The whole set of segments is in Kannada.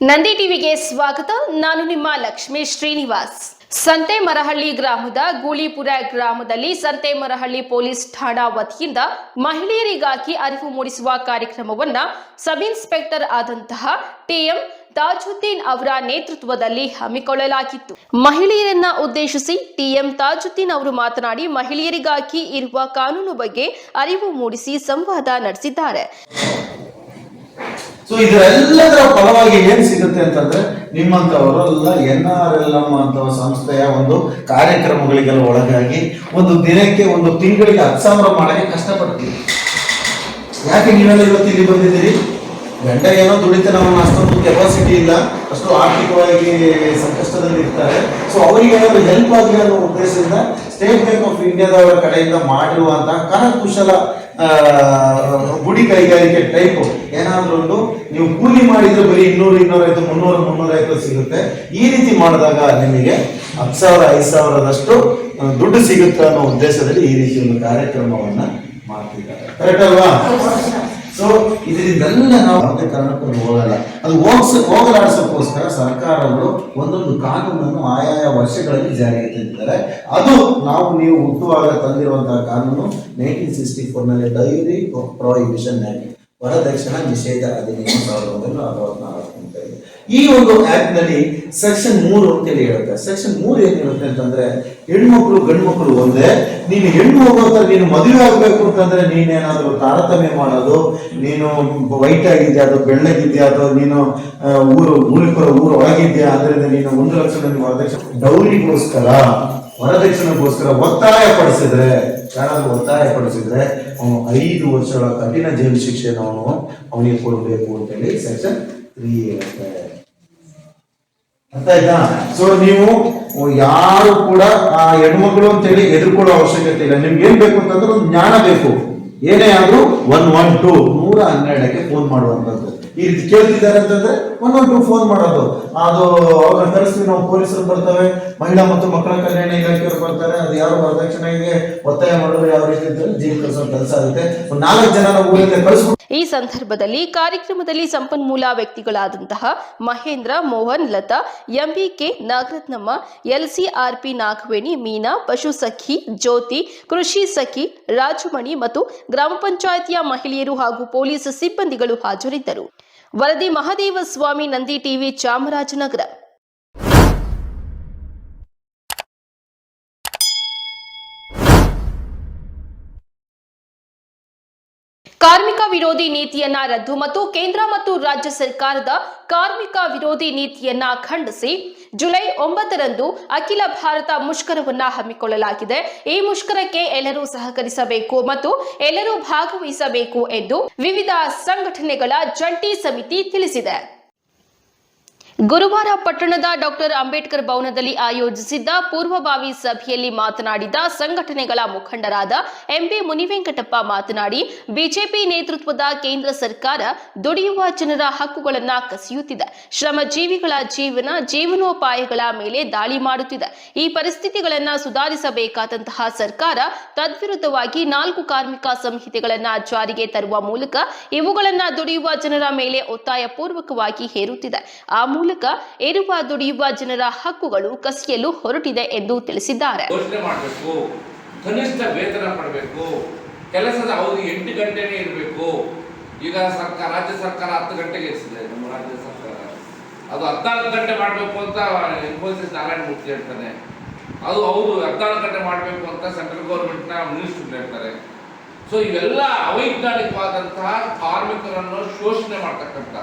ನಂದಿ ಟಿವಿಗೆ ಸ್ವಾಗತ. ನಾನು ನಿಮ್ಮ ಲಕ್ಷ್ಮೀ ಶ್ರೀನಿವಾಸ್. ಸಂತೆ ಮರಹಳ್ಳಿ ಗ್ರಾಮದ ಗೂಳಿಪುರ ಗ್ರಾಮದಲ್ಲಿ ಸಂತೆ ಮರಹಳ್ಳಿ ಪೊಲೀಸ್ ಠಾಣಾ ವತಿಯಿಂದ ಮಹಿಳೆಯರಿಗಾಗಿ ಅರಿವು ಮೂಡಿಸುವ ಕಾರ್ಯಕ್ರಮವನ್ನ ಸಬ್ ಇನ್ಸ್ಪೆಕ್ಟರ್ ಆದಂತಹ ಟಿಎಂ ತಾಜುದ್ದೀನ್ ಅವರ ನೇತೃತ್ವದಲ್ಲಿ ಹಮ್ಮಿಕೊಳ್ಳಲಾಗಿತ್ತು. ಮಹಿಳೆಯರನ್ನ ಉದ್ದೇಶಿಸಿ ಟಿಎಂ ತಾಜುದ್ದೀನ್ ಅವರು ಮಾತನಾಡಿ ಮಹಿಳೆಯರಿಗಾಗಿ ಇರುವ ಕಾನೂನು ಬಗ್ಗೆ ಅರಿವು ಮೂಡಿಸಿ ಸಂವಾದ ನಡೆಸಿದ್ದಾರೆ. ಸೊ ಇದರೆಲ್ಲದರ ಫಲವಾಗಿ ಏನ್ ಸಿಗುತ್ತೆ ಅಂತಂದ್ರೆ, ನಿಮ್ಮಂತವರೆಲ್ಲ ಎನ್ ಆರ್ ಎಲ್ ಎಂ ಅಂತ ಸಂಸ್ಥೆಯ ಒಂದು ಕಾರ್ಯಕ್ರಮಗಳಿಗೆಲ್ಲ ಒಳಗಾಗಿ ಒಂದು ದಿನಕ್ಕೆ ಒಂದು ತಿಂಗಳಿಗೆ ಹತ್ತು ಸಾವಿರ ಮಾಡಕ್ಕೆ ಕಷ್ಟಪಡ್ತೀವಿ. ಯಾಕೆ ನೀವೆಲ್ಲ ಇವತ್ತು ಇಲ್ಲಿ ಬಂದಿದ್ದೀರಿ? ಗಂಡ ಏನೋ ದುಡಿತಾನೆ ಅವನ ಅಷ್ಟೊಂದು ಕೆಪಾಸಿಟಿ ಇಲ್ಲ, ಅಷ್ಟು ಆರ್ಥಿಕವಾಗಿ ಸಂಕಷ್ಟದಲ್ಲಿ ಇರ್ತಾರೆ. ಸೊ ಅವರಿಗೆ ಏನಾದ್ರು ಹೆಲ್ಪ್ ಆಗಲಿ ಅನ್ನೋ ಉದ್ದೇಶದಿಂದ ಸ್ಟೇಟ್ ಬ್ಯಾಂಕ್ ಆಫ್ ಇಂಡಿಯಾದವರ ಕಡೆಯಿಂದ ಮಾಡಿರುವಂತಹ ಕರಕುಶಲ ಗುಡಿ ಕೈಗಾರಿಕೆ ಟೈಪ್ ಏನಾದ್ರೂ ಒಂದು ನೀವು ಕೂಲಿ ಮಾಡಿದ್ರೆ ಬರೀ ಇನ್ನೂರು ಇನ್ನೂರೈವತ್ತು ಮುನ್ನೂರು ಮುನ್ನೂರೈವತ್ತು ಸಿಗುತ್ತೆ. ಈ ರೀತಿ ಮಾಡಿದಾಗ ನಿಮಗೆ ಹತ್ತು ಸಾವಿರ, ಐದು ಸಾವಿರದಷ್ಟು ದುಡ್ಡು ಸಿಗುತ್ತೆ ಅನ್ನೋ ಉದ್ದೇಶದಲ್ಲಿ ಈ ರೀತಿ ಒಂದು ಕಾರ್ಯಕ್ರಮವನ್ನ ಮಾಡ್ತಿದ್ದಾರೆ. ಕರೆಕ್ಟ್ ಅಲ್ವಾ? ಸೊ ಇದರಿಂದೆಲ್ಲ ನಾವು ಯಾವುದೇ ಕಾರಣಕ್ಕೂ ಹೋಗಲ್ಲ. ಅದು ಹೋಗ್ಸ ಹೋಗಲಾಡಿಸೋಕ್ಕೋಸ್ಕರ ಸರ್ಕಾರಗಳು ಒಂದೊಂದು ಕಾನೂನನ್ನು ಆಯಾಯ ವರ್ಷಗಳಲ್ಲಿ ಜಾರಿಗೆ ತಂದಿದ್ದಾರೆ. ಅದು ನಾವು, ನೀವು ಹುಟ್ಟುವಾಗ ತಂದಿರುವಂತಹ ಕಾನೂನು ನೈನ್ಟೀನ್ ಸಿಕ್ಸ್ಟಿ ಫೋರ್ನಲ್ಲಿ ಡೈರಿ ಪ್ರೊಹಿಬಿಷನ್ ಆಗಿ ವರದಕ್ಷಿಣ ನಿಷೇಧ ಅಧಿನಿಯಮ ಸಾವಿರದ ಒಂಬೈನೂರ ಈ ಒಂದು ಆಕ್ಟ್ನಲ್ಲಿ ಸೆಕ್ಷನ್ ಮೂರು ಅಂತೇಳಿ ಹೇಳುತ್ತೆ. ಸೆಕ್ಷನ್ ಮೂರು ಏನ್ ಹೇಳುತ್ತೆ ಅಂತಂದ್ರೆ, ಹೆಣ್ಮಕ್ಳು ಗಂಡು ಮಕ್ಕಳು ಒಂದೇ, ನೀನು ಹೆಣ್ಣು ಹೋಗೋತರ ನೀನು ಮದುವೆ ಆಗ್ಬೇಕು ಅಂತಂದ್ರೆ ನೀನೇನಾದ್ರೂ ತಾರತಮ್ಯ ಮಾಡೋದು, ನೀನು ವೈಟ್ ಆಗಿದ್ಯಾ ಅದು ಬೆಳ್ಳಗಿದ್ಯಾ ಅಥವಾ ನೀನು ಊರು ಮೂಲಿಕರ ಊರು ಒಳಗಿದ್ಯಾ ಅದರಿಂದ ನೀನು ಒಂದು ಲಕ್ಷ ವರದಕ್ಷಿಣೆ ಡೌರಿಗೋಸ್ಕರ ವರದಕ್ಷಿಣೆಗೋಸ್ಕರ ಒತ್ತಾಯ ಪಡಿಸಿದ್ರೆ, ಯಾರಾದ್ರೂ ಒತ್ತಾಯ ಪಡಿಸಿದ್ರೆ ಅವನು ಐದು ವರ್ಷಗಳ ಕಠಿಣ ಜೈಲು ಶಿಕ್ಷೆಯನ್ನು ಅವನು ಅವನಿಗೆ ಕೊಡಬೇಕು ಅಂತೇಳಿ ಸೆಕ್ಷನ್ ತ್ರೀ ಹೇಳುತ್ತೆ. ಅರ್ಥ ಆಯ್ತಾ? ಸೊ ನೀವು ಯಾರು ಕೂಡ ಆ ಹೆಣ್ಮಕ್ಳು ಅಂತೇಳಿ ಎದುರ್ಕೊಳ್ಳೋ ಅವಶ್ಯಕತೆ ಇಲ್ಲ. ನಿಮ್ಗೆ ಏನ್ ಬೇಕು ಅಂತಂದ್ರೆ ಒಂದು ಜ್ಞಾನ ಬೇಕು. ಏನೇ ಆದ್ರೂ ಒನ್ ಒನ್ ಟು ನೂರ ಹನ್ನೆರಡಕ್ಕೆ ಫೋನ್ ಮಾಡುವಂಥದ್ದು. ಈ ರೀತಿ ಕೇಳ್ತಿದ್ದಾರೆ ಅಂತಂದ್ರೆ ಒಂದೊಂದು ಫೋನ್ ಮಾಡೋದು. ಅದು ಅವ್ರನ್ನ ಕರೆಸ್ತೀವಿ ನಾವು ಪೊಲೀಸರು ಬರ್ತವೆ ಮಹಿಳಾ ಮತ್ತು ಮಕ್ಕಳ ಕಲ್ಯಾಣ ಇಲಾಖೆಯವರು ಬರ್ತಾರೆ, ಅದು ಯಾರು ವರದಕ್ಷಿಣೆಗೆ ಒತ್ತಾಯ ಮಾಡಿದ್ರೆ ಯಾವ ರೀತಿ ಜೀವ ಕಳಿಸೋ ಕೆಲಸ ಆಗುತ್ತೆ. ನಾಲ್ಕು ಜನ ಊರಿಂದ ಕಳಿಸ್ಬಿಟ್ಟು ಈ ಸಂದರ್ಭದಲ್ಲಿ ಕಾರ್ಯಕ್ರಮದಲ್ಲಿ ಸಂಪನ್ಮೂಲ ವ್ಯಕ್ತಿಗಳಾದಂತಹ ಮಹೇಂದ್ರ, ಮೋಹನ್, ಲತಾ ಎಂಬಿಕೆ ನಾಗರತ್ನಮ್ಮ ಎಲ್ಸಿಆರ್ಪಿ ನಾಗವೇಣಿ, ಮೀನಾ, ಪಶು ಸಖಿ, ಜ್ಯೋತಿ, ಕೃಷಿ ಸಖಿ, ರಾಜುಮಣಿ ಮತ್ತು ಗ್ರಾಮ ಪಂಚಾಯಿತಿಯ ಮಹಿಳೆಯರು ಹಾಗೂ ಪೊಲೀಸ್ ಸಿಬ್ಬಂದಿಗಳು ಹಾಜರಿದ್ದರು. ವರದಿ ಮಹದೇವ ಸ್ವಾಮಿ ನಂದಿ ಟಿವಿ ಚಾಮರಾಜನಗರ ಕಾರ್ಮಿಕ ವಿರೋಧಿ ನೀತಿಯನ್ನ ರದ್ದು ಮತ್ತು ಕೇಂದ್ರ ಮತ್ತು ರಾಜ್ಯ ಸರ್ಕಾರದ ಕಾರ್ಮಿಕ ವಿರೋಧಿ ನೀತಿಯನ್ನ ಖಂಡಿಸಿ ಜುಲೈ ಒಂಬತ್ತರಂದು ಅಖಿಲ ಭಾರತ ಮುಷ್ಕರವನ್ನ ಹಮ್ಮಿಕೊಳ್ಳಲಾಗಿದೆ. ಈ ಮುಷ್ಕರಕ್ಕೆ ಎಲ್ಲರೂ ಸಹಕರಿಸಬೇಕು ಮತ್ತು ಎಲ್ಲರೂ ಭಾಗವಹಿಸಬೇಕು ಎಂದು ವಿವಿಧ ಸಂಘಟನೆಗಳ ಜಂಟಿ ಸಮಿತಿ ತಿಳಿಸಿದೆ. ಗುರುವಾರ ಪಟ್ಟಣದ ಡಾಕ್ಟರ್ ಅಂಬೇಡ್ಕರ್ ಭವನದಲ್ಲಿ ಆಯೋಜಿಸಿದ್ದ ಪೂರ್ವಭಾವಿ ಸಭೆಯಲ್ಲಿ ಮಾತನಾಡಿದ ಸಂಘಟನೆಗಳ ಮುಖಂಡರಾದ ಎಂಪಿ ಮುನಿವೆಂಕಟಪ್ಪ ಮಾತನಾಡಿ, ಬಿಜೆಪಿ ನೇತೃತ್ವದ ಕೇಂದ್ರ ಸರ್ಕಾರ ದುಡಿಯುವ ಜನರ ಹಕ್ಕುಗಳನ್ನು ಕಸಿಯುತ್ತಿದೆ. ಶ್ರಮಜೀವಿಗಳ ಜೀವನ ಜೀವನೋಪಾಯಗಳ ಮೇಲೆ ದಾಳಿ ಮಾಡುತ್ತಿದೆ. ಈ ಪರಿಸ್ಥಿತಿಗಳನ್ನು ಸುಧಾರಿಸಬೇಕಾದಂತಹ ಸರ್ಕಾರ ತದ್ವಿರುದ್ಧವಾಗಿ ನಾಲ್ಕು ಕಾರ್ಮಿಕ ಸಂಹಿತೆಗಳನ್ನು ಜಾರಿಗೆ ತರುವ ಮೂಲಕ ಇವುಗಳನ್ನು ದುಡಿಯುವ ಜನರ ಮೇಲೆ ಒತ್ತಾಯಪೂರ್ವಕವಾಗಿ ಹೇರುತ್ತಿದೆ. ಆ ಮೂಲಕ ಏರುವ ದುಡಿಯುವ ಜನರ ಹಕ್ಕುಗಳು ಕಸಿಯಲು ಹೊರಟಿದೆ ಎಂದು ತಿಳಿಸಿದ್ದಾರೆ. ಕನಿಷ್ಠ ವೇತನ ಪಡಬೇಕು, ಕೆಲಸದ ಅವಧಿ ಎಂಟು ಗಂಟೆನೇ ಇರಬೇಕು. ಈಗ ಸರ್ಕಾರ ರಾಜ್ಯ ಸರ್ಕಾರ ಹತ್ತು ಗಂಟೆಗೆ ಇರಿಸಿದೆ ನಮ್ಮ ರಾಜ್ಯ ಸರ್ಕಾರ. ಅದು ಹದಿನಾಲ್ಕು ಗಂಟೆ ಮಾಡಬೇಕು ಅಂತ ಇನ್ಫೋಸಿಸ್ ನಾರಾಯಣ ಮೂರ್ತಿ ಹೇಳ್ತಾನೆ. ಅದು ಅವರು ಹದಿನಾಲ್ಕು ಗಂಟೆ ಮಾಡಬೇಕು ಅಂತ ಸೆಂಟ್ರಲ್ ಗೌರ್ಮೆಂಟ್ನ ಮಿನಿಸ್ಟರ್ ಹೇಳ್ತಾರೆ. ಸೊ ಇವೆಲ್ಲ ಅವೈಜ್ಞಾನಿಕವಾದಂತಹ ಕಾರ್ಮಿಕರನ್ನು ಶೋಷಣೆ ಮಾಡ್ತಕ್ಕಂಥ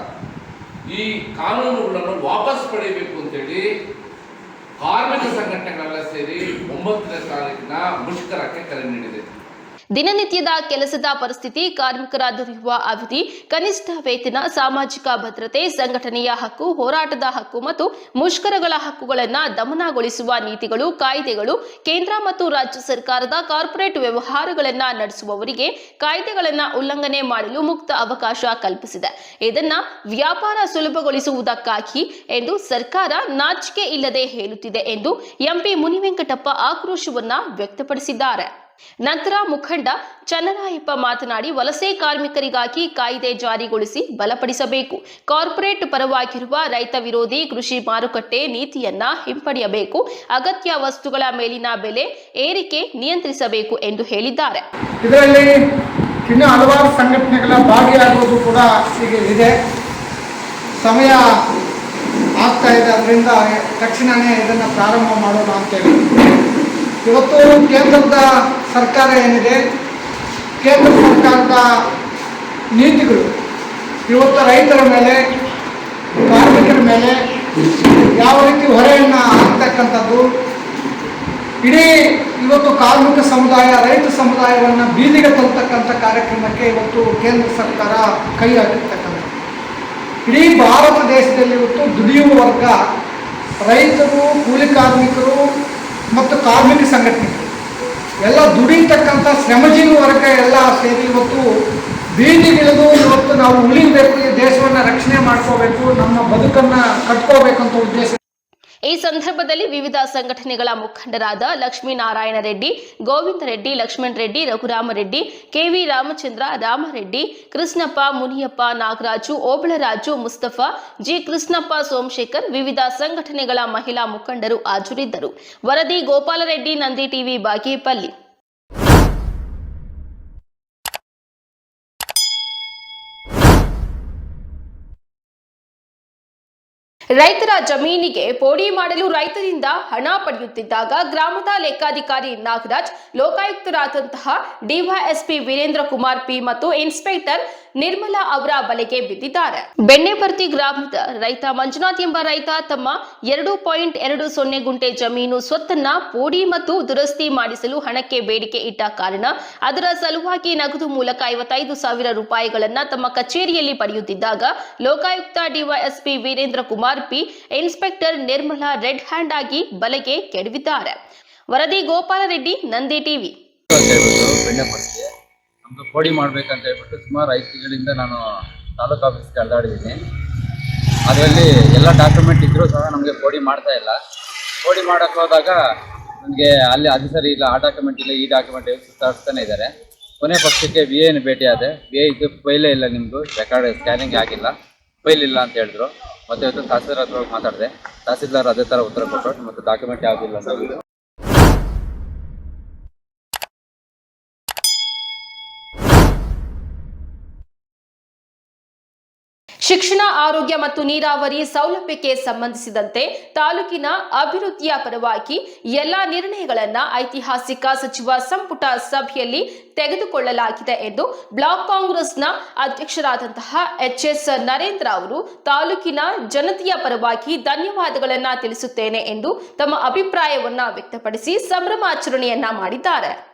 ಈ ಕಾನೂನುಗಳನ್ನು ವಾಪಸ್ ಪಡೆಯಬೇಕು ಅಂತೇಳಿ ಕಾರ್ಮಿಕ ಸಂಘಟನೆಗಳೆಲ್ಲ ಸೇರಿ ಒಂಬತ್ತನೇ ತಾರೀಕಿನ ಮುಷ್ಕರಕ್ಕೆ ಕರೆ ನೀಡಿದೆ. ದಿನನಿತ್ಯದ ಕೆಲಸದ ಪರಿಸ್ಥಿತಿ, ಕಾರ್ಮಿಕರ ದುಡಿಯುವ ಅವಧಿ, ಕನಿಷ್ಠ ವೇತನ, ಸಾಮಾಜಿಕ ಭದ್ರತೆ, ಸಂಘಟನೆಯ ಹಕ್ಕು, ಹೋರಾಟದ ಹಕ್ಕು ಮತ್ತು ಮುಷ್ಕರಗಳ ಹಕ್ಕುಗಳನ್ನು ದಮನಗೊಳಿಸುವ ನೀತಿಗಳು, ಕಾಯ್ದೆಗಳು ಕೇಂದ್ರ ಮತ್ತು ರಾಜ್ಯ ಸರ್ಕಾರದ ಕಾರ್ಪೊರೇಟ್ ವ್ಯವಹಾರಗಳನ್ನು ನಡೆಸುವವರಿಗೆ ಕಾಯ್ದೆಗಳನ್ನು ಉಲ್ಲಂಘನೆ ಮಾಡಲು ಮುಕ್ತ ಅವಕಾಶ ಕಲ್ಪಿಸಿದೆ. ಇದನ್ನ ವ್ಯಾಪಾರ ಸುಲಭಗೊಳಿಸುವುದಕ್ಕಾಗಿ ಎಂದು ಸರ್ಕಾರ ನಾಚಿಕೆ ಇಲ್ಲದೆ ಹೇಳುತ್ತಿದೆ ಎಂದು ಎಂಪಿ ಮುನಿವೆಂಕಟಪ್ಪ ಆಕ್ರೋಶವನ್ನ ವ್ಯಕ್ತಪಡಿಸಿದ್ದಾರೆ. ನಂತರ ಮುಖಂಡ ಚನ್ನರಾಯಪ್ಪ ಮಾತನಾಡಿ, ವಲಸೆ ಕಾರ್ಮಿಕರಿಗಾಗಿ ಕಾಯ್ದೆ ಜಾರಿಗೊಳಿಸಿ ಬಲಪಡಿಸಬೇಕು. ಕಾರ್ಪೊರೇಟ್ ಪರವಾಗಿರುವ ರೈತ ವಿರೋಧಿ ಕೃಷಿ ಮಾರುಕಟ್ಟೆ ನೀತಿಯನ್ನ ಹಿಂಪಡೆಯಬೇಕು. ಅಗತ್ಯ ವಸ್ತುಗಳ ಮೇಲಿನ ಬೆಲೆ ಏರಿಕೆ ನಿಯಂತ್ರಿಸಬೇಕು ಎಂದು ಹೇಳಿದ್ದಾರೆ. ಇದರಲ್ಲಿ ಇನ್ನೂ ಹಲವಾರು ಸಂಘಟನೆಗಳ ಭಾಗಿಯಾಗುವುದು ಕೂಡ ಇದೆ. ಸಮಯ ಆಗ್ತಾ ಇದೆ ಇದನ್ನು ಪ್ರಾರಂಭ ಮಾಡೋಣ ಅಂತೇಳಿ ಇವತ್ತು ಕೇಂದ್ರದ ಸರ್ಕಾರ ಏನಿದೆ? ಕೇಂದ್ರ ಸರ್ಕಾರದ ನೀತಿಗಳು. ಇವತ್ತು ರೈತರ ಮೇಲೆ, ಕಾರ್ಮಿಕರ ಮೇಲೆ ಯಾವ ರೀತಿ ಹೊರೆಯನ್ನು ಹಾಕ್ತಕ್ಕಂಥದ್ದು? ಇಡೀ ಇವತ್ತು ಕಾರ್ಮಿಕ ಸಮುದಾಯ, ರೈತ ಸಮುದಾಯವನ್ನು ಬೀದಿಗೆ ತರ್ತಕ್ಕಂಥ ಕಾರ್ಯಕ್ರಮಕ್ಕೆ ಇವತ್ತು ಕೇಂದ್ರ ಸರ್ಕಾರ ಕೈ ಹಾಕಿರ್ತಕ್ಕಂಥದ್ದು. ಇಡೀ ಭಾರತ ದೇಶದಲ್ಲಿ ಇವತ್ತು ದುಡಿಯುವ ವರ್ಗ ರೈತರು, ಕೂಲಿ ಕಾರ್ಮಿಕರು ಮತ್ತು ಕಾರ್ಮಿಕ ಸಂಘಟನೆ. ಎಲ್ಲ ದುಡಿತಕ್ಕಂಥ ಶ್ರಮಜೀವಿ ವರ್ಗ ಎಲ್ಲ ಸೇರಿ ಇವತ್ತು ಬೀದಿಗಿಳಿದು ಇವತ್ತು ನಾವು ಉಳಿಬೇಕು ದೇಶವನ್ನು ರಕ್ಷಣೆ ಮಾಡ್ಕೋಬೇಕು, ನಮ್ಮ ಬದುಕನ್ನು ಕಟ್ಕೋಬೇಕಂತ ಉದ್ದೇಶ ಈ ಸಂದರ್ಭದಲ್ಲಿ ವಿವಿಧ ಸಂಘಟನೆಗಳ ಮುಖಂಡರಾದ ಲಕ್ಷ್ಮೀನಾರಾಯಣ ರೆಡ್ಡಿ, ಗೋವಿಂದ ರೆಡ್ಡಿ, ಲಕ್ಷ್ಮಣ್ ರೆಡ್ಡಿ ರಘುರಾಮರೆಡ್ಡಿ ಕೆವಿ ರಾಮಚಂದ್ರ ರಾಮರೆಡ್ಡಿ ಕೃಷ್ಣಪ್ಪ, ಮುನಿಯಪ್ಪ, ನಾಗರಾಜು, ಓಬಳರಾಜು, ಮುಸ್ತಫಾ, ಜಿ. ಕೃಷ್ಣಪ್ಪ, ಸೋಮಶೇಖರ್ ವಿವಿಧ ಸಂಘಟನೆಗಳ ಮಹಿಳಾ ಮುಖಂಡರು ಹಾಜರಿದ್ದರು. ವರದಿ ಗೋಪಾಲರೆಡ್ಡಿ, ನಂದಿ ಟಿವಿ, ಬಾಗೇಪಲ್ಲಿ. ರೈತರ ಜಮೀನಿಗೆ ಪೋಡಿ ಮಾಡಲು ರೈತರಿಂದ ಹಣ ಪಡೆಯುತ್ತಿದ್ದಾಗ ಗ್ರಾಮದ ಲೆಕ್ಕಾಧಿಕಾರಿ ನಾಗರಾಜ್, ಲೋಕಾಯುಕ್ತರಾದಂತಹ ಡಿವೈಎಸ್ಪಿ ವೀರೇಂದ್ರ ಕುಮಾರ್ ಪಿ ಮತ್ತು ಇನ್ಸ್ಪೆಕ್ಟರ್ ನಿರ್ಮಲಾ ಅವರ ಬಲೆಗೆ ಬಿದ್ದಿದ್ದಾರೆ. ಬೆಣ್ಣೆಪರ್ತಿ ಗ್ರಾಮದ ರೈತ ಮಂಜುನಾಥ್ ಎಂಬ ರೈತ ತಮ್ಮ ಎರಡು ಪಾಯಿಂಟ್ ಎರಡು ಸೊನ್ನೆ ಗುಂಟೆ ಜಮೀನು ಸ್ವತ್ತನ್ನ ಪೋಡಿ ಮತ್ತು ದುರಸ್ತಿ ಮಾಡಿಸಲು ಹಣಕ್ಕೆ ಬೇಡಿಕೆ ಇಟ್ಟ ಕಾರಣ ಅದರ ಸಲುವಾಗಿ ನಗದು ಮೂಲಕ ಐವತ್ತೈದು ಸಾವಿರ ರೂಪಾಯಿಗಳನ್ನ ತಮ್ಮ ಕಚೇರಿಯಲ್ಲಿ ಪಡೆಯುತ್ತಿದ್ದಾಗ Lokayukta DYSP Veerendra Kumar P inspector Nirmala red hand ಆಗಿ ಬಲೆಗೆ ಕೆಡವಿದ್ದಾರೆ. ವರದಿ ಗೋಪಾಲ ರೆಡ್ಡಿ ನಂದಿ ಟಿವಿ. ಅಂತ ಕೋಡಿ ಮಾಡ್ಬೇಕಂತ ಹೇಳ್ಬಿಟ್ಟು ಸುಮಾರು ಐದು ತಿಂಗಳಿಂದ ನಾನು ತಾಲೂಕು ಆಫೀಸ್ಗೆ ಅಲ್ದಾಡಿದ್ದೀನಿ. ಅದರಲ್ಲಿ ಎಲ್ಲ ಡಾಕ್ಯುಮೆಂಟ್ ಇದ್ರೂ ಸಹ ನಮಗೆ ಕೋಡಿ ಮಾಡ್ತಾ ಇಲ್ಲ. ಕೋಡಿ ಮಾಡಕ್ಕೆ ಹೋದಾಗ ನನಗೆ ಅಲ್ಲಿ ಅದು ಸರಿ ಇಲ್ಲ, ಆ ಡಾಕ್ಯುಮೆಂಟ್ ಇಲ್ಲ, ಈ ಡಾಕ್ಯುಮೆಂಟ್ ಇಲ್ಲ ಸುತ್ತಾಡ್ತಾನೆ ಇದ್ದಾರೆ. ಕೊನೆ ಪಕ್ಷಕ್ಕೆ ವಿ ಎನ್ ಭೇಟಿ ಆದೆ. ವಿ ಎ ಇದು ಫೈಲೇ ಇಲ್ಲ ನಿಮ್ಮದು ರೆಕಾರ್ಡ್ ಸ್ಕ್ಯಾನಿಂಗ್ ಆಗಿಲ್ಲ. ಫೈಲ್ ಇಲ್ಲ ಅಂತ ಹೇಳಿದ್ರು. ಮತ್ತೆ ಇವತ್ತು ತಹಸೀಲ್ದಾರ್ ಹತ್ರ ಮಾತಾಡಿದೆ. ತಹಸೀಲ್ದಾರ್ ಅದೇ ಥರ ಉತ್ತರ ಕೊಟ್ಟರು, ಮತ್ತು ಡಾಕ್ಯುಮೆಂಟ್ ಯಾವುದಿಲ್ಲ ಅಂತ ಶಿಕ್ಷಣ, ಆರೋಗ್ಯ ಮತ್ತು ನೀರಾವರಿ ಸೌಲಭ್ಯಕ್ಕೆ ಸಂಬಂಧಿಸಿದಂತೆ ತಾಲೂಕಿನ ಅಭಿವೃದ್ಧಿಯ ಪರವಾಗಿ ಎಲ್ಲಾ ನಿರ್ಣಯಗಳನ್ನು ಐತಿಹಾಸಿಕ ಸಚಿವ ಸಂಪುಟ ಸಭೆಯಲ್ಲಿ ತೆಗೆದುಕೊಳ್ಳಲಾಗಿದೆ ಎಂದು ಬ್ಲಾಕ್ ಕಾಂಗ್ರೆಸ್ನ ಅಧ್ಯಕ್ಷರಾದಂತಹ ಎಚ್ ಎಸ್ ನರೇಂದ್ರ ಅವರು ತಾಲೂಕಿನ ಜನತೆಯ ಪರವಾಗಿ ಧನ್ಯವಾದಗಳನ್ನು ತಿಳಿಸುತ್ತೇನೆ ಎಂದು ತಮ್ಮ ಅಭಿಪ್ರಾಯವನ್ನು ವ್ಯಕ್ತಪಡಿಸಿ ಸಂಭ್ರಮಾಚರಣೆಯನ್ನ ಮಾಡಿದ್ದಾರೆ.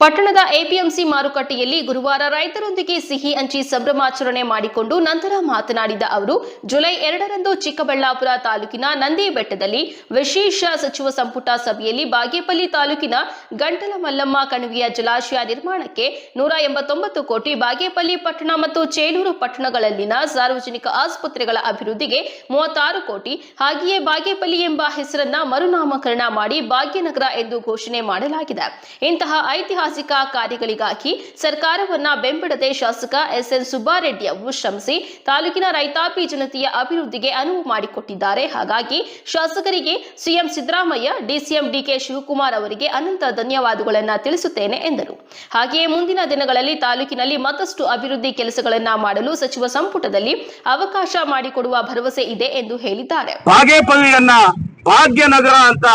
ಪಟ್ಟಣದ ಎಪಿಎಂಸಿ ಮಾರುಕಟ್ಟೆಯಲ್ಲಿ ಗುರುವಾರ ರೈತರೊಂದಿಗೆ ಸಿಹಿ ಹಂಚಿ ಸಂಭ್ರಮಾಚರಣೆ ಮಾಡಿಕೊಂಡು ನಂತರ ಮಾತನಾಡಿದ ಅವರು, ಜುಲೈ ಎರಡರಂದು ಚಿಕ್ಕಬಳ್ಳಾಪುರ ತಾಲೂಕಿನ ನಂದಿ ಬೆಟ್ಟದಲ್ಲಿ ವಿಶೇಷ ಸಚಿವ ಸಂಪುಟ ಸಭೆಯಲ್ಲಿ ಬಾಗೇಪಲ್ಲಿ ತಾಲೂಕಿನ ಗಂಟಲ ಮಲ್ಲಮ್ಮ ಕಣಿವೆಯ ಜಲಾಶಯ ನಿರ್ಮಾಣಕ್ಕೆ ನೂರ ಎಂಬತ್ತೊಂಬತ್ತು ಕೋಟಿ ಬಾಗೇಪಲ್ಲಿ ಪಟ್ಟಣ ಮತ್ತು ಚೇಲೂರು ಪಟ್ಟಣಗಳಲ್ಲಿನ ಸಾರ್ವಜನಿಕ ಆಸ್ಪತ್ರೆಗಳ ಅಭಿವೃದ್ಧಿಗೆ ಮೂವತ್ತಾರು ಕೋಟಿ, ಹಾಗೆಯೇ ಬಾಗೇಪಲ್ಲಿ ಎಂಬ ಹೆಸರನ್ನ ಮರುನಾಮಕರಣ ಮಾಡಿ ಭಾಗ್ಯನಗರ ಎಂದು ಘೋಷಣೆ ಮಾಡಲಾಗಿದೆ. ಇಂತಹ ಐತಿಹಾಸಿಕ ಕಾರ್ಯಗಳಿಗಾಗಿ ಸರ್ಕಾರವನ್ನ ಬೆಂಬಡದೆ ಶಾಸಕ ಎಸ್ ಎನ್ ಸುಬ್ಬಾರೆಡ್ಡಿ ಅವರು ಶ್ರಮಿಸಿ ತಾಲೂಕಿನ ರೈತಾಪಿ ಜನತೆಯ ಅಭಿವೃದ್ಧಿಗೆ ಅನುವು ಮಾಡಿಕೊಟ್ಟಿದ್ದಾರೆ. ಹಾಗಾಗಿ ಶಾಸಕರಿಗೆ CM Siddaramaiah, DCM DK Shivakumar ಅವರಿಗೆ ಅನಂತ ಧನ್ಯವಾದಗಳನ್ನು ತಿಳಿಸುತ್ತೇನೆ ಎಂದರು. ಹಾಗೆಯೇ ಮುಂದಿನ ದಿನಗಳಲ್ಲಿ ತಾಲೂಕಿನಲ್ಲಿ ಮತ್ತಷ್ಟು ಅಭಿವೃದ್ಧಿ ಕೆಲಸಗಳನ್ನು ಮಾಡಲು ಸಚಿವ ಸಂಪುಟದಲ್ಲಿ ಅವಕಾಶ ಮಾಡಿಕೊಡುವ ಭರವಸೆ ಇದೆ ಎಂದು ಹೇಳಿದ್ದಾರೆ. ಭಾಗ್ಯನಗರ ಅಂತ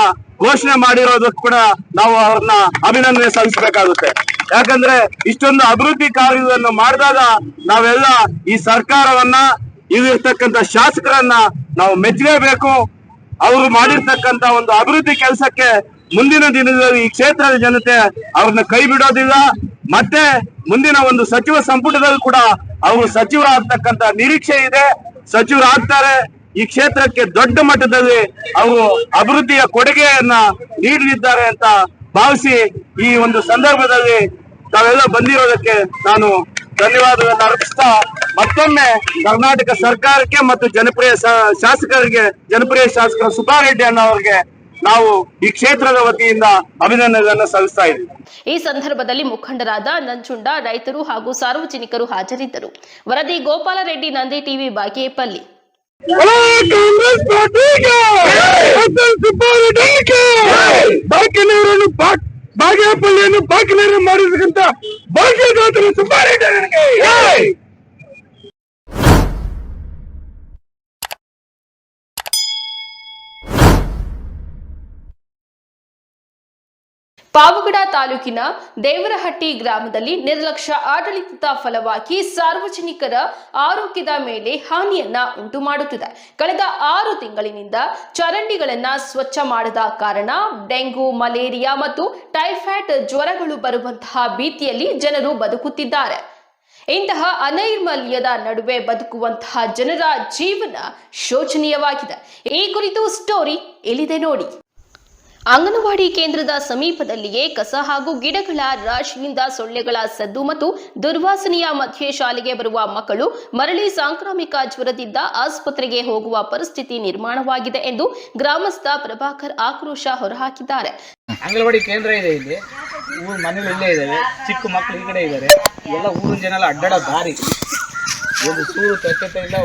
ಘೋಷಣೆ ಮಾಡಿರೋದಕ್ಕೆ ಕೂಡ ನಾವು ಅವ್ರನ್ನ ಅಭಿನಂದನೆ ಸಲ್ಲಿಸಬೇಕಾಗುತ್ತೆ. ಯಾಕಂದ್ರೆ ಇಷ್ಟೊಂದು ಅಭಿವೃದ್ಧಿ ಕಾರ್ಯವನ್ನು ಮಾಡಿದಾಗ ನಾವೆಲ್ಲ ಈ ಸರ್ಕಾರವನ್ನ ಇಲ್ಲಿರ್ತಕ್ಕಂಥ ಶಾಸಕರನ್ನ ನಾವು ಮೆಚ್ಚಲೇಬೇಕು. ಅವರು ಮಾಡಿರ್ತಕ್ಕಂಥ ಒಂದು ಅಭಿವೃದ್ಧಿ ಕೆಲಸಕ್ಕೆ ಮುಂದಿನ ದಿನದಲ್ಲಿ ಈ ಕ್ಷೇತ್ರದ ಜನತೆ ಅವ್ರನ್ನ ಕೈ ಬಿಡೋದಿಲ್ಲ. ಮತ್ತೆ ಮುಂದಿನ ಒಂದು ಸಚಿವ ಸಂಪುಟದಲ್ಲಿ ಕೂಡ ಅವರು ಸಚಿವರಾಗ್ತಕ್ಕಂಥ ನಿರೀಕ್ಷೆ ಇದೆ. ಸಚಿವರಾಗ್ತಾರೆ. ಈ ಕ್ಷೇತ್ರಕ್ಕೆ ದೊಡ್ಡ ಮಟ್ಟದಲ್ಲಿ ಅವರು ಅಭಿವೃದ್ಧಿಯ ಕೊಡುಗೆಯನ್ನ ನೀಡಲಿದ್ದಾರೆ ಅಂತ ಭಾವಿಸಿ ಈ ಒಂದು ಸಂದರ್ಭದಲ್ಲಿ ತಾವೆಲ್ಲ ಬಂದಿರೋದಕ್ಕೆ ನಾನು ಧನ್ಯವಾದಗಳನ್ನು ಅರ್ಪಿಸ್ತಾ ಮತ್ತೊಮ್ಮೆ ಕರ್ನಾಟಕ ಸರ್ಕಾರಕ್ಕೆ ಮತ್ತು ಜನಪ್ರಿಯ ಶಾಸಕರಿಗೆ, ಜನಪ್ರಿಯ ಶಾಸಕ ಸುಬ್ಬಾರೆಡ್ಡಿ ಅಣ್ಣ ಅವರಿಗೆ ನಾವು ಈ ಕ್ಷೇತ್ರದ ವತಿಯಿಂದ ಅಭಿನಂದನೆಗಳನ್ನು ಸಲ್ಲಿಸ್ತಾ ಈ ಸಂದರ್ಭದಲ್ಲಿ ಮುಖಂಡರಾದ ನಂಜುಂಡ ರೈತರು ಹಾಗೂ ಸಾರ್ವಜನಿಕರು ಹಾಜರಿದ್ದರು. ವರದಿ ಗೋಪಾಲರೆಡ್ಡಿ ನಂದಿ ಟಿವಿ ಬಾಗೇಪಲ್ಲಿ. ಕಾಂಗ್ರೆಸ್ ಪಾರ್ಟಿಗೆ ಬಾಕಿನವರನ್ನು ಬಾಗೇಪಲ್ಲಿಯನ್ನು ಬಾಕಿನವರು ಮಾಡಿರ್ತಕ್ಕಂಥ ಭಾಗ್ಯದಾತರು ಸುಬ್ಬಾರೆಡ್ಡಿ ಪಾವಗಡ ತಾಲೂಕಿನ ದೇವರಹಟ್ಟಿ ಗ್ರಾಮದಲ್ಲಿ ನಿರ್ಲಕ್ಷ್ಯ ಆಡಳಿತದ ಫಲವಾಗಿ ಸಾರ್ವಜನಿಕರ ಆರೋಗ್ಯದ ಮೇಲೆ ಹಾನಿಯನ್ನ ಉಂಟು ಮಾಡುತ್ತಿದೆ. ಕಳೆದ ಆರು ತಿಂಗಳಿನಿಂದ ಚರಂಡಿಗಳನ್ನ ಸ್ವಚ್ಛ ಮಾಡದ ಕಾರಣ ಡೆಂಗು, ಮಲೇರಿಯಾ ಮತ್ತು ಟೈಫಾಯ್ಡ್ ಜ್ವರಗಳು ಬರುವಂತಹ ಭೀತಿಯಲ್ಲಿ ಜನರು ಬದುಕುತ್ತಿದ್ದಾರೆ. ಇಂತಹ ಅನೈರ್ಮಲ್ಯದ ನಡುವೆ ಬದುಕುವಂತಹ ಜನರ ಜೀವನ ಶೋಚನೀಯವಾಗಿದೆ. ಈ ಕುರಿತು ಸ್ಟೋರಿ ಇಲ್ಲಿದೆ ನೋಡಿ. ಅಂಗನವಾಡಿ ಕೇಂದ್ರದ ಸಮೀಪದಲ್ಲಿಯೇ ಕಸ ಹಾಗೂ ಗಿಡಗಳ ರಾಶಿಯಿಂದ ಸೊಳ್ಳೆಗಳ ಸದ್ದು ಮತ್ತು ದುರ್ವಾಸನೆಯ ಮಧ್ಯೆ ಶಾಲೆಗೆ ಬರುವ ಮಕ್ಕಳು ಮರಳಿ ಸಾಂಕ್ರಾಮಿಕ ಜ್ವರದಿಂದ ಆಸ್ಪತ್ರೆಗೆ ಹೋಗುವ ಪರಿಸ್ಥಿತಿ ನಿರ್ಮಾಣವಾಗಿದೆ ಎಂದು ಗ್ರಾಮಸ್ಥ ಪ್ರಭಾಕರ್ ಆಕ್ರೋಶ ಹೊರಹಾಕಿದ್ದಾರೆ. ಅಂಗನವಾಡಿ ಕೇಂದ್ರ ಇದೆ ಇಲ್ಲಿ. ಮನೇಲಿ ಇಲ್ಲೇ ಚಿಕ್ಕ ಮಕ್ಕಳು ಈ ಕಡೆ ಇದ್ದಾರೆ. ಎಲ್ಲ ಊರಿನ ಜನ ಅಡ್ಡಾಡೋ ದಾರಿ. ಒಂದು ಸೂರು ಸ್ವಚ್ಛತೆ ಇಲ್ಲ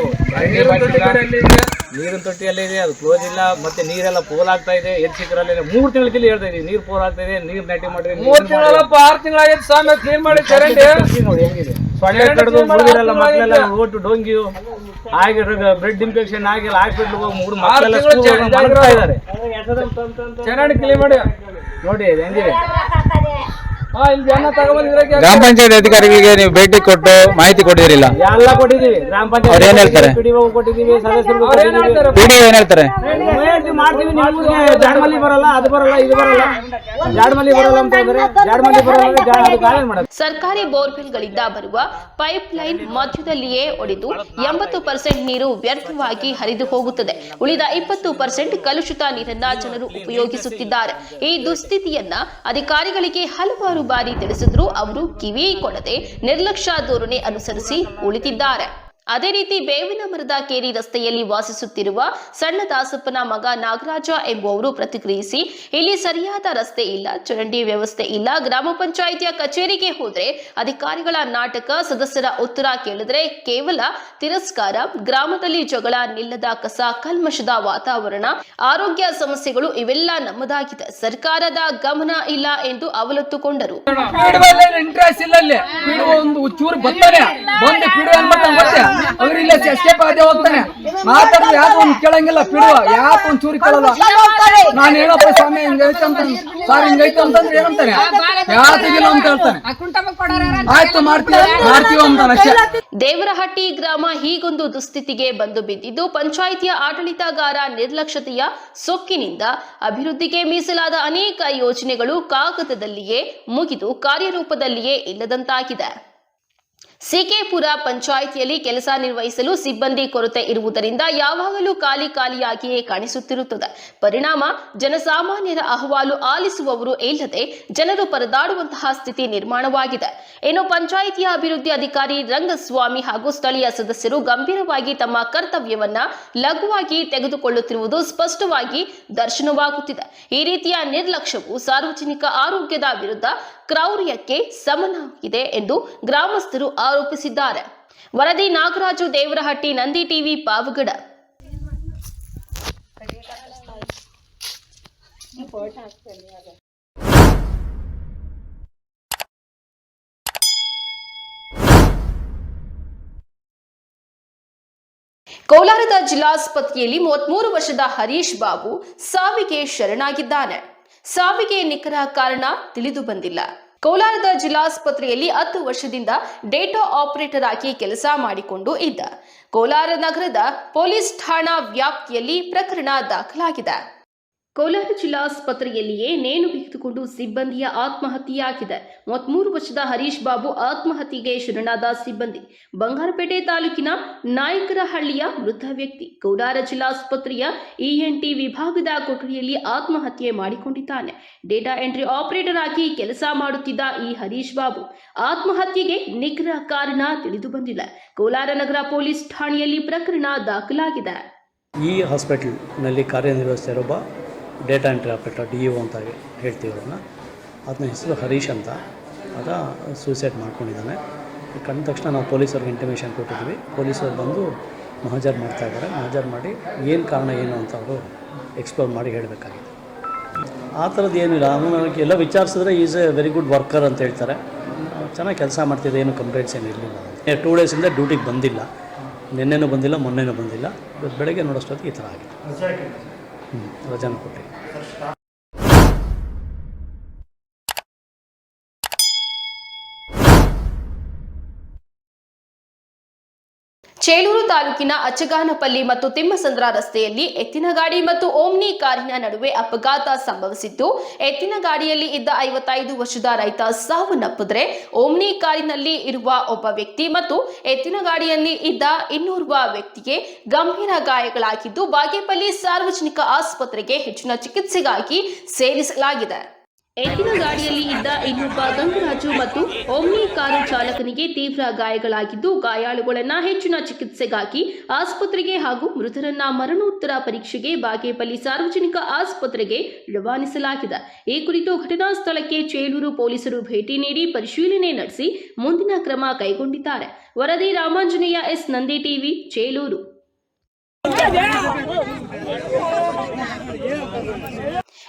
ನೀರಿನ ತೊಟ್ಟಿಯಲ್ಲಿ ಇದೆ ಅದು ಕ್ಲೋಸ್ ಇಲ್ಲ ಮತ್ತೆ ನೀರೆಲ್ಲ ಪೋಲ್ ಆಗ್ತಾ ಇದೆ ಎದ್ ಸಿಕ್ಕರಲ್ಲಿ ಮೂರು ತಿಂಗಳ ಹೇಳ್ತಾ ಇದೀವಿ ನೀರು ಪೋಲ್ ಆಗ್ತಾ ಇದೆ ನೀರ್ ನಾಟಿ ಮಾಡಿ ಮೂರು ತಿಂಗಳಪ್ಪ ಆರು ತಿಂಗಳಾಗೈತೆ ಸ್ವಾಮಿ ಕ್ಲೀನ್ ಮಾಡಿ ಚರಂಡಿ. ನೋಡಿ ಹೆಂಗಿದೆ. ಸೊಳ್ಳೆ ಕಡ್ದು ಮುಳುಗಿರಲ್ಲ ಮಕ್ಕಳೆಲ್ಲ ಓಟು ಡೊಂಗಿಯು ಹಾಗೆ ಬ್ರೆಡ್ ಇನ್ಫೆಕ್ಷನ್ ಆಗಿ ಹಾಸ್ಪಿಟ್ಲ್ ಹೋಗಿ ಮೂರು ಮಕ್ಕಳೆಲ್ಲ ಚರಂಡಿ ಇದ್ದಾರೆ. ಚರಂಡಿ ಕ್ಲೀನ್ ಮಾಡಿ. ನೋಡಿ ಹೆಂಗಿದೆ. ಗ್ರಾಮ ಪಂಚಾಯತ್ ಅಧಿಕಾರಿಗಳಿಗೆ ನೀವು ಭೇಟಿ ಕೊಟ್ಟು ಮಾಹಿತಿ ಕೊಟ್ಟಿರಲಿಲ್ಲ ಎಲ್ಲ ಕೊಟ್ಟಿದೀವಿ ಗ್ರಾಮ ಅವ್ರು ಏನ್ ಹೇಳ್ತಾರೆ? ಪಂಚಾಯತ್ ಪಿಡಿಒ ಕೊಟ್ಟಿದೀವಿ ಏನ್ ಕೊಟ್ಟಿದೀವಿ ಹೇಳ್ತಾರೆ? ಏನ್ ಮಾಡ್ತೀವಿ ನಿಮ್ಗೆ ಜಾಡ್ಮಲ್ಲಿ ಬರಲ್ಲ ಅದು ಬರಲ್ಲ ಇದು ಬರಲ್ಲ. ಜಾಡ್ಮಲ್ಲಿ ಬರಲ್ಲ ಅಂತ ಅಂದ್ರೆ ಜಾಡ್ಮಲ್ಲಿ ಬರಲ್ಲ ಅಂದ್ರೆ ಜಾ- ಅದು ಗಾಳಿ ಮಾಡೋದು? ಸರ್ಕಾರಿ ಬೋರ್ವೆಲ್ಗಳಿಂದ ಬರುವ ಪೈಪ್ ಲೈನ್ ಮಧ್ಯದಲ್ಲಿಯೇ ಒಡೆದು ಎಂಬತ್ತು ಪರ್ಸೆಂಟ್ ನೀರು ವ್ಯರ್ಥವಾಗಿ ಹರಿದು ಹೋಗುತ್ತದೆ. ಉಳಿದ ಇಪ್ಪತ್ತು ಪರ್ಸೆಂಟ್ ಕಲುಷಿತ ನೀರನ್ನ ಜನರು ಉಪಯೋಗಿಸುತ್ತಿದ್ದಾರೆ. ಈ ದುಸ್ಥಿತಿಯನ್ನ ಅಧಿಕಾರಿಗಳಿಗೆ ಹಲವಾರು ಬಾರಿ ತಿಳಿಸಿದ್ರೂ ಅವರು ಕಿವಿ ಕೊಡದೆ ನಿರ್ಲಕ್ಷ್ಯ ಧೋರಣೆ ಅನುಸರಿಸಿ ಉಳಿತಿದ್ದಾರೆ ಅದೇ ರೀತಿ ಬೇವಿನ ಮರದ ಕೇರಿ ರಸ್ತೆಯಲ್ಲಿ ವಾಸಿಸುತ್ತಿರುವ ಸಣ್ಣ ದಾಸಪ್ಪನ ಮಗ ನಾಗರಾಜ ಎಂಬುವವರು ಪ್ರತಿಕ್ರಿಯಿಸಿ, ಇಲ್ಲಿ ಸರಿಯಾದ ರಸ್ತೆ ಇಲ್ಲ, ಚರಂಡಿ ವ್ಯವಸ್ಥೆ ಇಲ್ಲ, ಗ್ರಾಮ ಪಂಚಾಯಿತಿಯ ಕಚೇರಿಗೆ ಹೋದ್ರೆ ಅಧಿಕಾರಿಗಳ ನಾಟಕ ಸದಸ್ಯರ ಉತ್ತರ ಕೇಳಿದ್ರೆ ಕೇವಲ ತಿರಸ್ಕಾರ, ಗ್ರಾಮದಲ್ಲಿ ಜಗಳ, ನಿಲ್ಲದ ಕಸ, ಕಲ್ಮಶದ ವಾತಾವರಣ, ಆರೋಗ್ಯ ಸಮಸ್ಯೆಗಳು ಇವೆಲ್ಲ ನಮ್ಮದಾಗಿದೆ. ಸರ್ಕಾರದ ಗಮನ ಇಲ್ಲ ಎಂದು ಅವಲತ್ತುಕೊಂಡರು. ಅಲ್ಲಿ ಪಿಡುವ ಒಂದು ಚೂರು ಬರ್ತಾನೆ ಬಂದು ಪಿಡುವ ಅನ್ಬಿಟ್ಟು ಗೊತ್ತೆ ಅವ್ರು ಇಲ್ಲ ಎಸ್ಕೇಪ್ ಆಗದೆ ಹೋಗ್ತಾನೆ ಮಾತಾಡಿದ್ರೆ ಯಾಕೆ ಒಂದು ಕೇಳಂಗಿಲ್ಲ ಪಿಡುವ ಯಾಕೆ ಒಂದು ಚೂರಿ ಕೇಳಲ್ಲ ನಾನು ಹೇಳಪ್ಪ ಸ್ವಾಮಿ ಹಿಂಗೈತೆ ಅಂತ ಸಾರ್ ಹಿಂಗೈತೆ ಅಂತಂದ್ರೆ ಏನಂತಾನೆ ಯಾತಿಗಿಲ್ಲ ಅಂತ ಹೇಳ್ತಾನೆ. ಆಯ್ತು ಮಾಡ್ತೀವಿ ಮಾಡ್ತೀವಿ ಅಂತ ಅಷ್ಟೇ. ದೇವರಹಟ್ಟಿ ಗ್ರಾಮ ಹೀಗೊಂದು ದುಸ್ಥಿತಿಗೆ ಬಂದು ಬಿದ್ದಿದ್ದು. ಪಂಚಾಯಿತಿಯ ಆಡಳಿತಗಾರ ನಿರ್ಲಕ್ಷ್ಯತೆಯ ಸೊಕ್ಕಿನಿಂದ ಅಭಿವೃದ್ಧಿಗೆ ಮೀಸಲಾದ ಅನೇಕ ಯೋಜನೆಗಳು ಕಾಗದದಲ್ಲಿಯೇ ಮುಗಿದು ಕಾರ್ಯರೂಪದಲ್ಲಿಯೇ ಇಲ್ಲದಂತಾಗಿದೆ. ಸಿಕೆಪುರ ಪಂಚಾಯಿತಿಯಲ್ಲಿ ಕೆಲಸ ನಿರ್ವಹಿಸಲು ಸಿಬ್ಬಂದಿ ಕೊರತೆ ಇರುವುದರಿಂದ ಯಾವಾಗಲೂ ಖಾಲಿ ಖಾಲಿಯಾಗಿಯೇ ಕಾಣಿಸುತ್ತಿರುತ್ತದೆ. ಪರಿಣಾಮ, ಜನಸಾಮಾನ್ಯರ ಅಹವಾಲು ಆಲಿಸುವವರು ಇಲ್ಲದೆ ಜನರು ಪರದಾಡುವಂತಹ ಸ್ಥಿತಿ ನಿರ್ಮಾಣವಾಗಿದೆ. ಇನ್ನು ಪಂಚಾಯಿತಿಯ ಅಭಿವೃದ್ಧಿ ಅಧಿಕಾರಿ ರಂಗಸ್ವಾಮಿ ಹಾಗೂ ಸ್ಥಳೀಯ ಸದಸ್ಯರು ಗಂಭೀರವಾಗಿ ತಮ್ಮ ಕರ್ತವ್ಯವನ್ನ ಲಘುವಾಗಿ ತೆಗೆದುಕೊಳ್ಳುತ್ತಿರುವುದು ಸ್ಪಷ್ಟವಾಗಿ ದರ್ಶನವಾಗುತ್ತಿದೆ. ಈ ರೀತಿಯ ನಿರ್ಲಕ್ಷ್ಯವು ಸಾರ್ವಜನಿಕ ಆರೋಗ್ಯದ ವಿರುದ್ಧ ಕ್ರೌರ್ಯಕ್ಕೆ ಸಮನಾಗಿದೆ ಎಂದು ಗ್ರಾಮಸ್ಥರು ಆರೋಪಿಸಿದ್ದಾರೆ. ವರದಿ ನಾಗರಾಜು ದೇವರಹಟ್ಟಿ, ನಂದಿ ಟಿವಿ, ಪಾವಗಡ. ಕೋಲಾರದ ಜಿಲ್ಲಾಸ್ಪತ್ರೆಯಲ್ಲಿ ಮೂವತ್ಮೂರು ವರ್ಷದ ಹರೀಶ್ ಬಾಬು ಸಾವಿಗೆ ಶರಣಾಗಿದ್ದಾನೆ. ಸಾವಿಗೆ ನಿಖರ ಕಾರಣ ತಿಳಿದು ಬಂದಿಲ್ಲ. ಕೋಲಾರದ ಜಿಲ್ಲಾಸ್ಪತ್ರೆಯಲ್ಲಿ ಹತ್ತು ವರ್ಷದಿಂದ ಡೇಟಾ ಆಪರೇಟರ್ ಆಗಿ ಕೆಲಸ ಮಾಡಿಕೊಂಡು ಇದ್ದ. ಕೋಲಾರ ನಗರದ ಪೊಲೀಸ್ ಠಾಣಾ ವ್ಯಾಪ್ತಿಯಲ್ಲಿ ಪ್ರಕರಣ ದಾಖಲಾಗಿದೆ. ಕೋಲಾರ ಜಿಲ್ಲಾಸ್ಪತ್ರೆಯಲ್ಲಿಯೇ ನೇಣು ಬಿಗಿದುಕೊಂಡು ಸಿಬ್ಬಂದಿಯ ಆತ್ಮಹತ್ಯೆಯಾಗಿದೆ. ಮೂವತ್ಮೂರು ವರ್ಷದ ಹರೀಶ್ ಬಾಬು ಆತ್ಮಹತ್ಯೆಗೆ ಶರಣಾದ ಸಿಬ್ಬಂದಿ. ಬಂಗಾರಪೇಟೆ ತಾಲೂಕಿನ ನಾಯಕರಹಳ್ಳಿಯ ವೃದ್ಧ ವ್ಯಕ್ತಿ. ಕೋಲಾರ ಜಿಲ್ಲಾಸ್ಪತ್ರೆಯ ಇಎನ್ಟಿ ವಿಭಾಗದ ಕೊಠಡಿಯಲ್ಲಿ ಆತ್ಮಹತ್ಯೆ ಮಾಡಿಕೊಂಡಿದ್ದಾನೆ. ಡೇಟಾ ಎಂಟ್ರಿ ಆಪರೇಟರ್ ಆಗಿ ಕೆಲಸ ಮಾಡುತ್ತಿದ್ದ ಈ ಹರೀಶ್ ಬಾಬು ಆತ್ಮಹತ್ಯೆಗೆ ನಿಖರ ಕಾರಣ ತಿಳಿದು ಬಂದಿಲ್ಲ ಕೋಲಾರ ನಗರ ಪೊಲೀಸ್ ಠಾಣೆಯಲ್ಲಿ ಪ್ರಕರಣ ದಾಖಲಾಗಿದೆ. ಈ ಹಾಸ್ಪಿಟಲ್ನಲ್ಲಿ ಕಾರ್ಯನಿರ್ವಹಿಸ್ತಾ data entry operator D O ಅಂತ ಹೇಳ್ತೀವಿ ಅವ್ರನ್ನ ಅದನ್ನ ಹೆಸರು ಹರೀಶ್ ಅಂತ. ಆಗ ಸೂಸೈಡ್ ಮಾಡ್ಕೊಂಡಿದ್ದಾನೆ. ಕಂಡ ತಕ್ಷಣ ನಾವು ಪೊಲೀಸರಿಗೆ ಇಂಟಿಮೇಷನ್ ಕೊಟ್ಟಿದ್ವಿ. ಪೊಲೀಸರು ಬಂದು ಮಹಜರ್ ಮಾಡ್ತಾ ಇದ್ದಾರೆ. ಮಹಜರ್ ಮಾಡಿ ಏನು ಕಾರಣ ಏನು ಅಂತ ಅವರು ಎಕ್ಸ್ಪ್ಲೋರ್ ಮಾಡಿ ಹೇಳಬೇಕಾಗಿದೆ ಆ ಥರದ್ದು ಏನಿಲ್ಲ ಅವನು ನನಗೆ ಎಲ್ಲ ವಿಚಾರಿಸಿದ್ರೆ is a very good worker ಅಂತ ಹೇಳ್ತಾರೆ. ಚೆನ್ನಾಗಿ ಕೆಲಸ ಮಾಡ್ತಿದ್ದೆ ಏನು ಕಂಪ್ಲೇಂಟ್ಸ್ ಏನು ಇರಲಿಲ್ಲ. ಟೂ ಡೇಸಿಂದ ಡ್ಯೂಟಿಗೆ ಬಂದಿಲ್ಲ. ನಿನ್ನೆನೂ ಬಂದಿಲ್ಲ, ಮೊನ್ನೆನೂ ಬಂದಿಲ್ಲ. ಬೆಳಗ್ಗೆ ನೋಡೋಷ್ಟೊತ್ತಿಗೆ ಈ ಥರ ಆಗಿದೆ. রোজানকোটে ಚೇಳೂರು ತಾಲೂಕಿನ ಅಚ್ಚಗಾನಪಲ್ಲಿ ಮತ್ತು ತಿಮ್ಮಸಂದ್ರ ರಸ್ತೆಯಲ್ಲಿ ಎತ್ತಿನ ಗಾಡಿ ಮತ್ತು ಓಮ್ನಿ ಕಾರಿನ ನಡುವೆ ಅಪಘಾತ ಸಂಭವಿಸಿದ್ದು, ಎತ್ತಿನ ಗಾಡಿಯಲ್ಲಿ ಇದ್ದ ಐವತ್ತೈದು ವರ್ಷದ ರೈತ ಸಾವನ್ನಪ್ಪಿದ್ರೆ ಓಮ್ನಿ ಕಾರಿನಲ್ಲಿ ಇರುವ ಒಬ್ಬ ವ್ಯಕ್ತಿ ಮತ್ತು ಎತ್ತಿನ ಗಾಡಿಯಲ್ಲಿ ಇದ್ದ ಇನ್ನೋರ್ವ ವ್ಯಕ್ತಿಗೆ ಗಂಭೀರ ಗಾಯಗಳಾಗಿದ್ದು, ಬಾಗೇಪಲ್ಲಿ ಸಾರ್ವಜನಿಕ ಆಸ್ಪತ್ರೆಗೆ ಹೆಚ್ಚಿನ ಚಿಕಿತ್ಸೆಗಾಗಿ ಸೇರಿಸಲಾಗಿದೆ. ಎತ್ತಿನ ಗಾಡಿಯಲ್ಲಿ ಇದ್ದ ಇನ್ನೊಬ್ಬ ಗಂಗರಾಜು ಮತ್ತು ಓಮ್ನಿ ಕಾರು ಚಾಲಕನಿಗೆ ತೀವ್ರ ಗಾಯಗಳಾಗಿದ್ದು, ಗಾಯಾಳುಗಳನ್ನ ಹೆಚ್ಚಿನ ಚಿಕಿತ್ಸೆಗಾಗಿ ಆಸ್ಪತ್ರೆಗೆ ಹಾಗೂ ಮೃತರನ್ನ ಮರಣೋತ್ತರ ಪರೀಕ್ಷೆಗೆ ಬಾಗೇಪಲ್ಲಿ ಸಾರ್ವಜನಿಕ ಆಸ್ಪತ್ರೆಗೆ ರವಾನಿಸಲಾಗಿದೆ. ಈ ಕುರಿತು ಘಟನಾ ಸ್ಥಳಕ್ಕೆ ಚೇಳೂರು ಪೊಲೀಸರು ಭೇಟಿ ನೀಡಿ ಪರಿಶೀಲನೆ ನಡೆಸಿ ಮುಂದಿನ ಕ್ರಮ ಕೈಗೊಂಡಿದ್ದಾರೆ. ವರದಿ ರಾಮಾಂಜನೇಯ ಎಸ್. ನಂದಿ ಟಿವಿ, ಚೇಳೂರು.